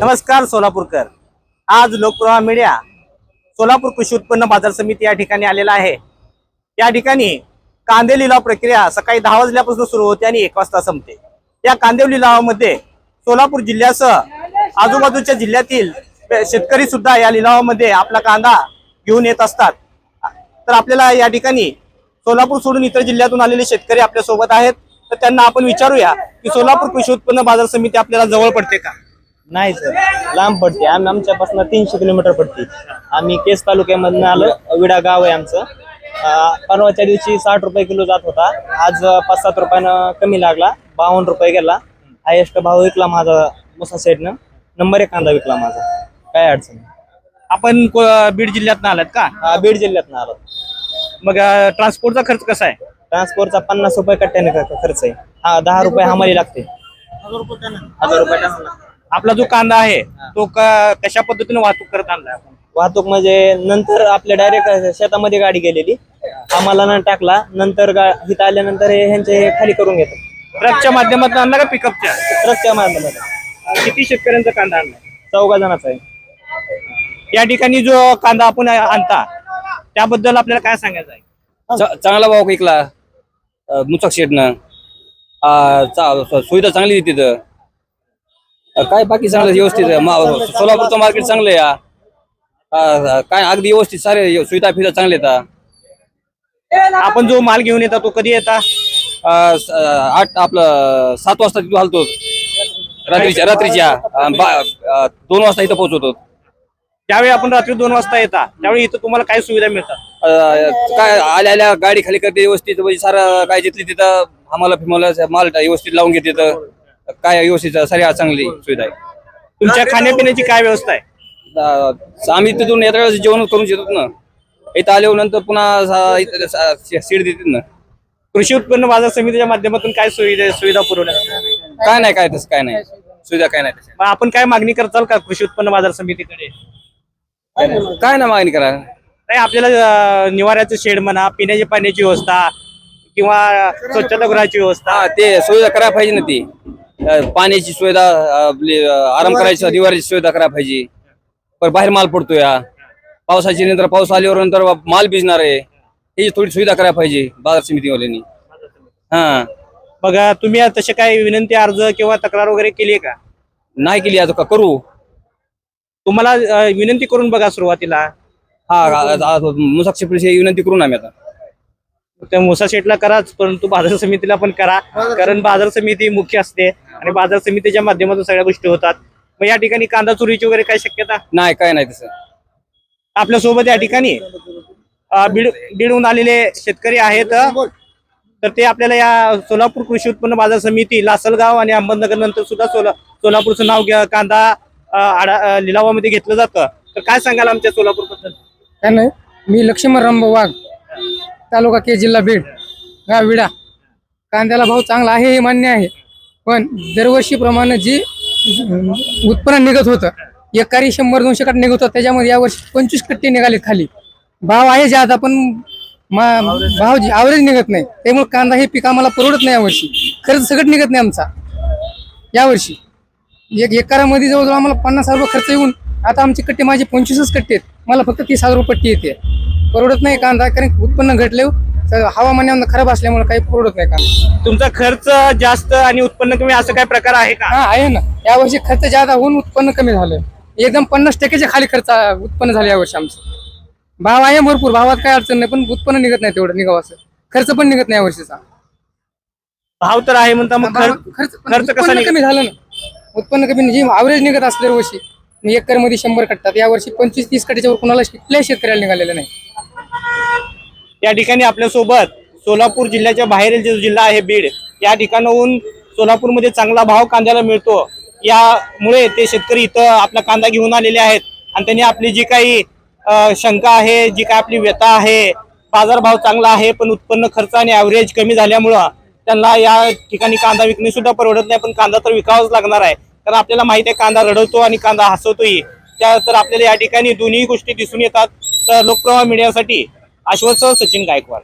नमस्कार सोलापूरकर. आज लोकप्रवाह मीडिया सोलापूर कृषी उत्पन्न बाजार समिती या ठिकाणी आलेला आहे. या ठिकाणी कांदे लिलाव प्रक्रिया सकाळी दहा वाजल्यापासून सुरू होते आणि एक वाजता संपते. या कांदे लिलावामध्ये सोलापूर जिल्ह्यासह आजूबाजूच्या जिल्ह्यातील शेतकरी सुद्धा या लिलावामध्ये आपला कांदा घेऊन येत असतात. तर आपल्याला या ठिकाणी सोलापूर सोडून इतर जिल्ह्यातून आलेले शेतकरी आपल्यासोबत आहेत. तर त्यांना आपण विचारूया की सोलापूर कृषी उत्पन्न बाजार समिती आपल्याला जवळ पडते का? नाही सर. लांब पडते. आम्ही आमच्यापासून तीनशे किलोमीटर पडते. आम्ही केस तालुक्यामधून आलो. विडा गाव आहे आमचं. परवाच्या दिवशी साठ रुपये किलो जात होता. आज पाच सात रुपयानं कमी लागला. बावन्न रुपये गेला. हायेस्ट भाव विकला माझा मुसा सेटनं. नंबर एक कांदा विकला माझा. काय अडचण नाही. आपण को- बीड जिल्ह्यात आलात का? हा, बीड जिल्ह्यातनं आलो. मग ट्रान्सपोर्टचा खर्च कसा आहे? ट्रान्सपोर्टचा पन्नास रुपये कट्ट्याने ख- खर्च आहे. हा दहा रुपये हमाली लागते. हजार रुपये. आपला जो कांदा आहे तो क- कशा पद्धतीने वाहतूक करत आणलाय आपण? वाहतूक म्हणजे नंतर आपल्या डायरेक्ट शेतामध्ये गाडी गेलेली. आम्हाला न टाकला नंतर गा इथं आल्यानंतर हे ह्यांचे हे खाली करून घेतो ट्रकच्या माध्यमातून आणला का पिकअपच्या ट्रकच्या माध्यमात किती शेतकऱ्यांचा कांदा आणलाय? चौघा जणाचा आहे. या ठिकाणी जो कांदा आपण आणता त्याबद्दल आपल्याला काय सांगायचं आहे? चा- चांगला भाव विकला अं, मुचक शेटनं. सुविधा चांगली आहे तिथं काय बाकी चांगलं व्यवस्थित आहे. मा- सोलापूरचं मार्केट चांगलं आहे हा. अं, काय अगदी व्यवस्थित सारे सुविधा फिधा आहेत हा. आपण जो माल घेऊन येता तो कधी येता? अं, स- अं, आठ आपलं सात वाजता तिथं हलतो रात्रीच्या रात्रीच्या. अं, बा- अं, दोन वाजता इथं पोहोचवतो. ज्यावेळी आपण रात्री दोन वाजता येता त्यावेळी इथं तुम्हाला काय सुविधा मिळतात? अं, काय आल्या आल्या गाडी खाली करते व्यवस्थित म्हणजे सारं काय जिथली तिथं आम्हाला फिमाला माल व्यवस्थित लावून घेते तिथं काय व्यवस्थित सारी चांगली सुविधा आहे. तुमच्या खाण्यापिण्याची काय व्यवस्था आहे? आम्ही तिथून येत्या वेळेस जेवण करून येतात ना. इथं आल्यावर नंतर पुन्हा सा- इथं सा- सीट देतात ना. कृषी उत्पन्न बाजार समितीच्या माध्यमातून काय सुविधा सुविधा पुरवल्या काय नाही काय तसं काय नाही. सुविधा काय नाही मग आपण काय मागणी करताल का कृषी उत्पन्न बाजार समितीकडे? काय नाही मागणी करा. नाही आपल्याला अं, निवाऱ्याचं शेड म्हणा पिण्याच्या पाण्याची व्यवस्था किंवा स्वच्छतागृहाची व्यवस्था. हा ते सुविधा करायला पाहिजे ना ती. पाण्याची सुविधा आपली आराम करायची निवाराची सुविधा करायला पाहिजे. पण बाहेर माल पडतोय हा. पावसाची नंतर पाऊस आल्यावर नंतर माल भिजणार आहे. ही थोडी सुविधा करायला पाहिजे बाजार समितीवाल्यांनी. हा. अं, तुम्ही तसे काही विनंती अर्ज किंवा तक्रार वगैरे केली आहे का? नाही केली आता का करू? तुम्हाला अं, विनंती करून बघा सुरुवातीला. हा मुसाक्षेपीची विनंती करून आम्ही आता. त्या मुसा शेटला कराच परंतु बाजार समितीला पण करा. कारण बाजार समिती मुख्य असते आणि बाजार समितीच्या माध्यमातून सगळ्या गोष्टी होतात. मग या ठिकाणी कांदा चोरीची वगैरे काय शक्यता? नाही काय नाही तसं. आपल्यासोबत या ठिकाणी अं, बीड बीडहून आलेले शेतकरी आहेत. तर ते आपल्याला या सोलापूर कृषी उत्पन्न बाजार समिती लासलगाव आणि अहमदनगर नंतर सुद्धा सोला सोलापूरचं नाव घ्या- कांदा अं, आडा अं, लिलावामध्ये घेतलं जातं. तर काय सांगाल आमच्या सोलापूरबद्दल काय नाही. मी लक्ष्मण रामभाऊ वाघ. तालुका के जिल्हा बीड गाव विडा. कांद्याला भाव चांगला आहे हे मान्य आहे. पण दरवर्षीप्रमाणे जी उत्पन्न निघत होतं एकारी शंभर दोनशे कट निघत होतं त्याच्यामध्ये यावर्षी पंचवीस कट्टे निघाले खाली. भाव आहे ज्यादा पण मा- भाव आवरेज निघत नाही. त्यामुळे कांदा हे पीक आम्हाला परवडत नाही यावर्षी खर्च सगळं निघत नाही आमचा. यावर्षी एक एकरामध्ये जवळजवळ आम्हाला पन्नास हजार रुपये खर्च येऊन आता आमचे कट्टे माझे पंचवीसच कट्टे आहेत. मला फक्त तीस हजार रुपये पट्टी येते. परवडत नाही कांदा कारण उत्पन्न घटले हवामान खराब असल्यामुळे काही परवडत नाही कांदा. तुमचा खर्च जास्त आणि उत्पन्न कमी असं काय प्रकार आहे का? हा आहे ना. यावर्षी खर्च जादा होऊन उत्पन्न कमी झालं. एकदम पन्नास टक्क्याच्या खाली खर्च उत्पन्न झालं यावर्षी आमचं. भाव आहे भरपूर भावात काय अडचण नाही पण उत्पन्न निघत नाही तेवढं निघावं असं. खर्च पण निघत नाही यावर्षीचा. भाव तर आहे म्हणता मग खर्च खर्च कसा? कमी झालं ना. उत्पन्न कमी जी ॲव्हरेज निघत असतं दरवर्षी एकरमध्ये शंभर कटतात यावर्षी पंचवीस तीस कटीच्या वर कुणाला कुठल्याही शेतकऱ्याला निघालेलं नाही. या ठिकाणी आपल्यासोबत सोलापूर जिल्ह्याच्या बाहेरील जो जिल्हा आहे बीड या ठिकाणाहून सोलापूरमध्ये चांगला भाव कांद्याला मिळतो. यामुळे ते शेतकरी इथं आपला कांदा घेऊन आलेले आहेत. आणि त्यांनी आपली जी काही शंका आहे जी काही आपली व्यथा आहे बाजारभाव चांगला आहे पण उत्पन्न खर्च आणि ॲव्हरेज कमी झाल्यामुळं त्यांना या ठिकाणी कांदा विकणे सुद्धा परवडत नाही पण कांदा तर विकावाच लागणार आहे. कारण आपल्याला माहिती आहे कांदा रडवतो आणि कांदा हसवतोही त्या तर आपल्याला या ठिकाणी दोन्ही गोष्टी दिसून येतात. तर लोकप्रवाह मीडियासाठी आश्वस्त सचिन गायकवाड.